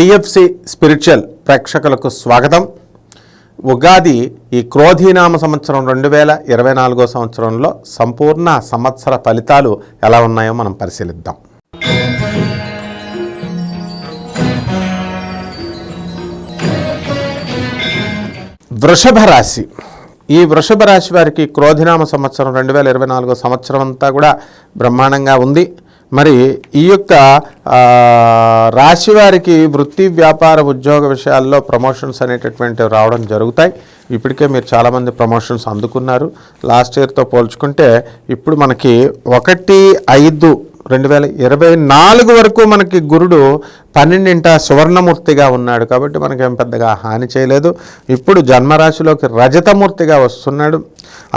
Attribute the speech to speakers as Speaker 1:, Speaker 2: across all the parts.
Speaker 1: TFC spiritual ప్రేక్షకులకు స్వాగతం. ఉగాది ఈ క్రోధీనామ సంవత్సరం రెండు వేల ఇరవై నాలుగో సంవత్సరంలో సంపూర్ణ సంవత్సర ఫలితాలు ఎలా ఉన్నాయో మనం పరిశీలిద్దాం. వృషభ రాశి. ఈ వృషభ రాశి వారికి క్రోధినామ సంవత్సరం రెండు వేల ఇరవై నాలుగో సంవత్సరం అంతా కూడా బ్రహ్మాండంగా ఉంది. మరి ఈ యొక్క రాశి వారికి వృత్తి వ్యాపార ఉద్యోగ విషయాల్లో ప్రమోషన్స్ అనేటటువంటివి రావడం జరుగుతాయి. ఇప్పటికే మీరు చాలామంది ప్రమోషన్స్ అందుకున్నారు. లాస్ట్ ఇయర్తో పోల్చుకుంటే ఇప్పుడు మనకి ఒకటి ఐదు రెండు వేల ఇరవై నాలుగు వరకు మనకి గురుడు పన్నెండింట సువర్ణమూర్తిగా ఉన్నాడు కాబట్టి మనకేం పెద్దగా హాని చేయలేదు. ఇప్పుడు జన్మరాశిలోకి రజతమూర్తిగా వస్తున్నాడు.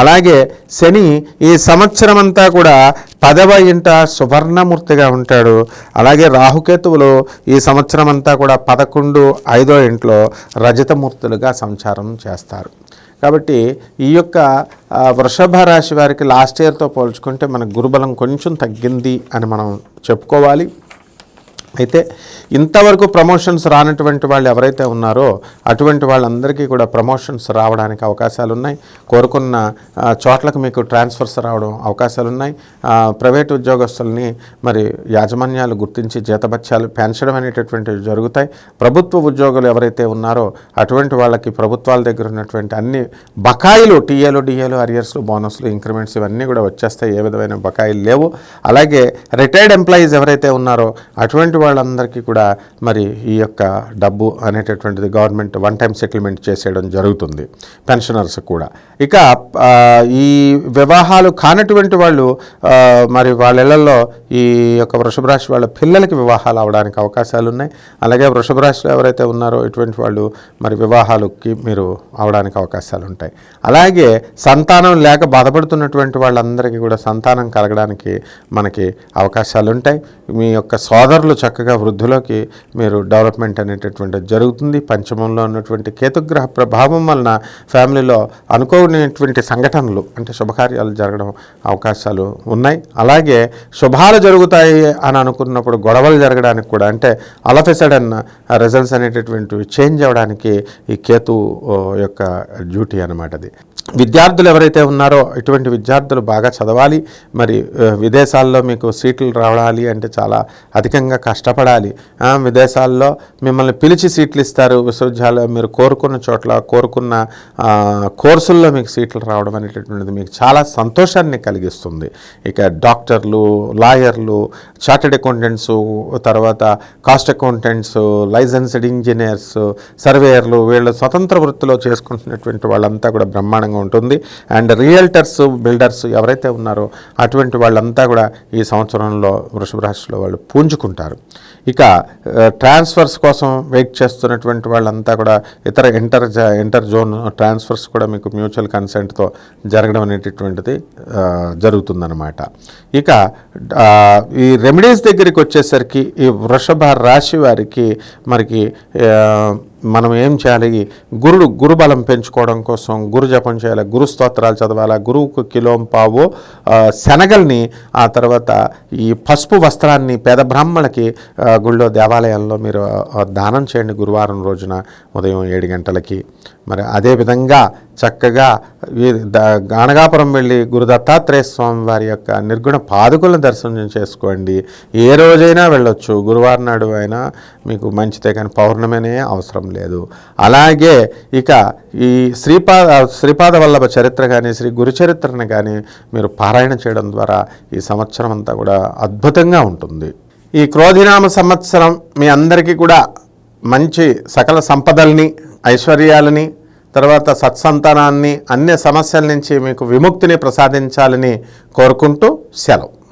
Speaker 1: అలాగే శని ఈ సంవత్సరం అంతా కూడా పదవ ఇంట సువర్ణమూర్తిగా ఉంటాడు. అలాగే రాహుకేతువులు ఈ సంవత్సరం అంతా కూడా పదకొండు ఐదో ఇంట్లో రజతమూర్తులుగా సంచారం చేస్తారు. కాబట్టి ఈ యొక్క వృషభ రాశి వారికి లాస్ట్ ఇయర్తో పోల్చుకుంటే మన గురుబలం కొంచెం తగ్గింది అని మనం చెప్పుకోవాలి. అయితే ఇంతవరకు ప్రమోషన్స్ రానటువంటి వాళ్ళు ఎవరైతే ఉన్నారో అటువంటి వాళ్ళందరికీ కూడా ప్రమోషన్స్ రావడానికి అవకాశాలు ఉన్నాయి కోరుకున్న చోట్లకు మీకు ట్రాన్స్ఫర్స్ రావడం అవకాశాలు ఉన్నాయి ప్రైవేట్ ఉద్యోగస్తుల్ని మరి యాజమాన్యాలు గుర్తించి జీతభత్యాలు పెంచడం అనేటటువంటివి జరుగుతాయి. ప్రభుత్వ ఉద్యోగులు ఎవరైతే ఉన్నారో అటువంటి వాళ్ళకి ప్రభుత్వాల దగ్గర ఉన్నటువంటి అన్ని బకాయిలు టీఏలు డిఏలు అరియర్స్లు బోనస్లు ఇంక్రిమెంట్స్ ఇవన్నీ కూడా వచ్చేస్తాయి. ఏ విధమైన బకాయిలు లేవు. అలాగే రిటైర్డ్ ఎంప్లాయీస్ ఎవరైతే ఉన్నారో అటువంటి వాళ్ళందరికీ కూడా మరి ఈ యొక్క డబ్బు అనేటటువంటిది గవర్నమెంట్ వన్ టైం సెటిల్మెంట్ చేసేయడం జరుగుతుంది పెన్షనర్స్ కూడా. ఇక ఈ వివాహాలు కానటువంటి వాళ్ళు మరి వాళ్ళ ఇళ్ళలో ఈ యొక్క వృషభ రాశి వాళ్ళ పిల్లలకి వివాహాలు అవడానికి అవకాశాలు ఉన్నాయి. అలాగే వృషభ రాశిలో ఎవరైతే ఉన్నారో ఇటువంటి వాళ్ళు మరి వివాహాలకి మీరు అవడానికి అవకాశాలు ఉంటాయి. అలాగే సంతానం లేక బాధపడుతున్నటువంటి వాళ్ళందరికీ కూడా సంతానం కలగడానికి మనకి అవకాశాలు ఉంటాయి. మీ యొక్క సోదరులు చక్కగా వృద్ధిలోకి మీరు డెవలప్మెంట్ అనేటటువంటి జరుగుతుంది. పంచమంలో ఉన్నటువంటి కేతుగ్రహ ప్రభావం వలన ఫ్యామిలీలో అనుకోనటువంటి సంఘటనలు అంటే శుభకార్యాలు జరగడం అవకాశాలు ఉన్నాయి. అలాగే శుభాలు జరుగుతాయి అని అనుకున్నప్పుడు గొడవలు జరగడానికి కూడా అంటే అలఫెసడన్ రిజల్ట్స్ అనేటటువంటివి చేంజ్ అవ్వడానికి ఈ కేతు యొక్క డ్యూటీ అనమాట అది. విద్యార్థులు ఎవరైతే ఉన్నారో ఇటువంటి విద్యార్థులు బాగా చదవాలి. మరి విదేశాల్లో మీకు సీట్లు రావాలి అంటే చాలా అధికంగా కష్టపడాలి. విదేశాల్లో మిమ్మల్ని పిలిచి సీట్లు ఇస్తారు. విశ్వవిద్యాలయం మీరు కోరుకున్న చోట్ల కోరుకున్న కోర్సుల్లో మీకు సీట్లు రావడం అనేటటువంటిది మీకు చాలా సంతోషాన్ని కలిగిస్తుంది. ఇక డాక్టర్లు లాయర్లు చార్టెడ్ అకౌంటెంట్స్ తర్వాత కాస్ట్ అకౌంటెంట్స్ లైసెన్స్డ్ ఇంజనీర్స్ సర్వేయర్లు వీళ్ళు స్వతంత్ర వృత్తిలో చేసుకుంటున్నటువంటి వాళ్ళంతా కూడా బ్రహ్మాండంగా ఉంటుంది. అండ్ రియల్టర్స్ బిల్డర్స్ ఎవరైతే ఉన్నారో అటువంటి వాళ్ళంతా కూడా ఈ సంవత్సరంలో వృషభ రాశిలో వాళ్ళు పూంజుకుంటారు. ఇక ట్రాన్స్ఫర్స్ కోసం వెయిట్ చేస్తున్నటువంటి వాళ్ళంతా కూడా ఇతర ఇంటర్ ఇంటర్ జోన్ ట్రాన్స్ఫర్స్ కూడా మీకు మ్యూచువల్ కన్సెంట్తో జరగడం అనేటటువంటిది జరుగుతుందన్నమాట. ఇక ఈ రెమెడీస్ దగ్గరికి వచ్చేసరికి ఈ వృషభ రాశి వారికి మనకి మనం ఏం చేయాలి? గురుడు గురుబలం పెంచుకోవడం కోసం గురు జపం చేయాలి గురు స్తోత్రాలు చదవాలి గురువుకు కిలోం పావు శనగల్ని ఆ తర్వాత ఈ పసుపు వస్త్రాన్ని పేద బ్రాహ్మణులకి గుళ్ళో దేవాలయంలో మీరు దానం చేయండి గురువారం రోజున ఉదయం ఏడు గంటలకి. మరి అదేవిధంగా చక్కగా ఈ గానగాపురం వెళ్ళి గురు దత్తాత్రేయ స్వామి వారి యొక్క నిర్గుణ పాదుకులను దర్శనం చేసుకోండి. ఏ రోజైనా వెళ్ళొచ్చు. గురువారం నాడు అయినా మీకు మంచిదే కానీ పౌర్ణమనే అవసరం లేదు. అలాగే ఇక ఈ శ్రీపాద శ్రీపాద వల్లభ చరిత్ర కానీ శ్రీ గురు చరిత్రను కానీ మీరు పారాయణ చేయడం ద్వారా ఈ సంవత్సరం అంతా కూడా అద్భుతంగా ఉంటుంది. ఈ క్రోధినామ సంవత్సరం మీ అందరికీ కూడా మంచి సకల సంపదల్ని ఐశ్వర్యాలని తర్వాత సత్సంతానాన్ని అన్ని సమస్యల నుంచి మీకు విముక్తిని ప్రసాదించాలని కోరుకుంటూ సెలవు.